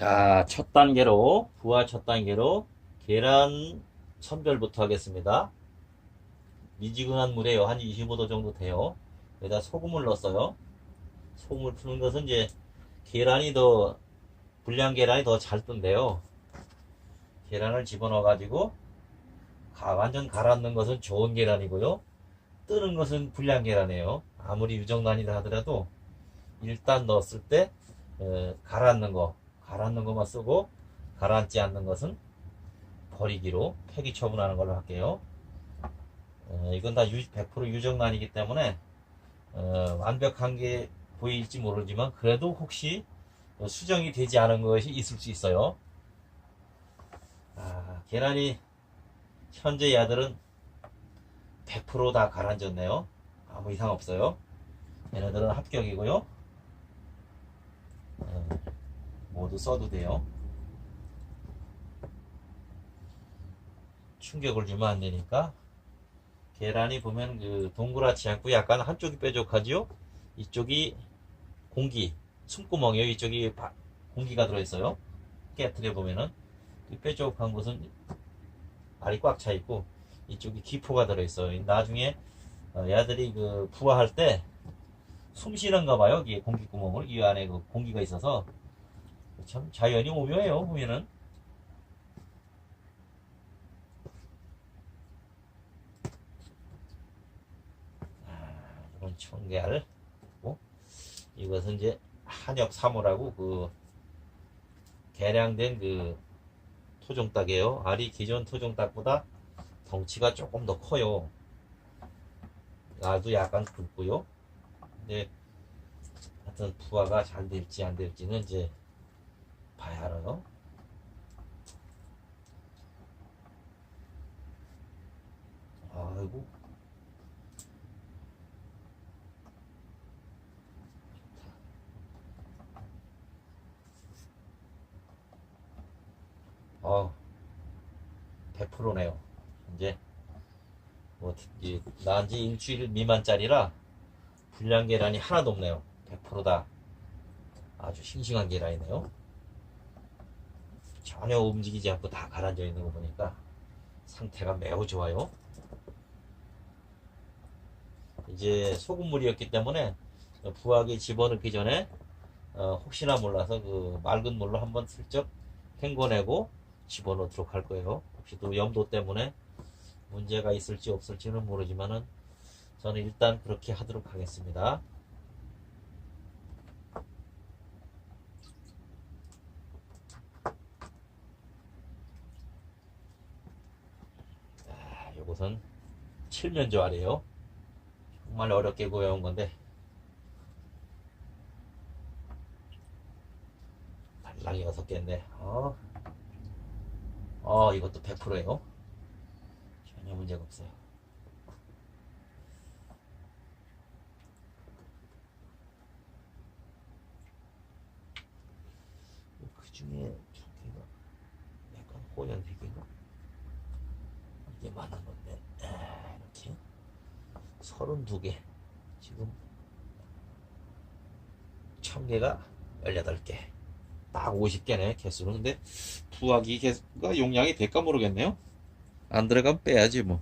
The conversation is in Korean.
자, 첫 단계로, 부화 첫 단계로 계란 선별부터 하겠습니다. 미지근한 물에요. 한 25도 정도 돼요. 여기다 소금을 넣었어요. 소금을 푸는 것은 이제 계란이 더, 불량 계란이 더 잘 뜬대요. 계란을 집어넣어 가지고 완전 갈았는 것은 좋은 계란이고요. 뜨는 것은 불량 계란이에요. 아무리 유정란이라 하더라도 일단 넣었을 때 에, 가라앉는 거, 가라앉는 것만 쓰고 가라앉지 않는 것은 버리기로 폐기 처분하는 걸로 할게요. 에, 이건 다 100% 유정란이기 때문에 어, 완벽한 게 보일지 모르지만 그래도 혹시 수정이 되지 않은 것이 있을 수 있어요. 아, 계란이 현재 야들은 100%다 가라앉았네요. 아무 이상 없어요. 얘네들은 합격이고요. 어, 모두 써도 돼요. 충격을 주면 안 되니까 계란이 보면 그 동그랗지 않고 약간 한쪽이 뾰족하지요. 이쪽이 공기 숨구멍이요. 이쪽이 바- 공기가 들어있어요. 깨트려 보면은 이 뾰족한 곳은 알이 꽉 차 있고 이쪽이 기포가 들어있어요. 나중에 어, 얘들이 그 부화할 때 숨 쉬는가 봐요. 여기에 공기 구멍을 이 안에 그 공기가 있어서 참 자연이 오묘해요. 보면은 아, 이건 청계알 고 이것은 이제 한엽 사모라고 그 개량된 그 토종닭이에요. 알이 기존 토종닭보다 덩치가 조금 더 커요. 알도 약간 굵고요. 근데 하여튼 부화가 잘 될지 안 될지는 이제 알아요. 아이고. 어, 100%네요. 이제 뭐 이, 나은 지 일주일 미만짜리라 불량 계란이 하나도 없네요. 100%다 아주 싱싱한 계란이네요. 전혀 움직이지 않고 다 가라앉아 있는 거 보니까 상태가 매우 좋아요. 이제 소금물이었기 때문에 부화기 집어넣기 전에 어, 혹시나 몰라서 그 맑은 물로 한번 슬쩍 헹궈내고 집어넣도록 할 거예요. 혹시 또 염도 때문에 문제가 있을지 없을지는 모르지만은 저는 일단 그렇게 하도록 하겠습니다. 아, 요것은 칠면조 아래요. 정말 어렵게 구해온 건데 달랑이 여섯 개인데 어, 어 이것도 100%예요. 전혀 문제가 없어요. 그 중에 저기가 약간 호연색인가? 건데 에, 이렇게 32개. 지금 천 개가 18개. 딱 50개네 개수는. 근데 부화기 개수가 용량이 될까 모르겠네요. 안 들어가면 빼야지 뭐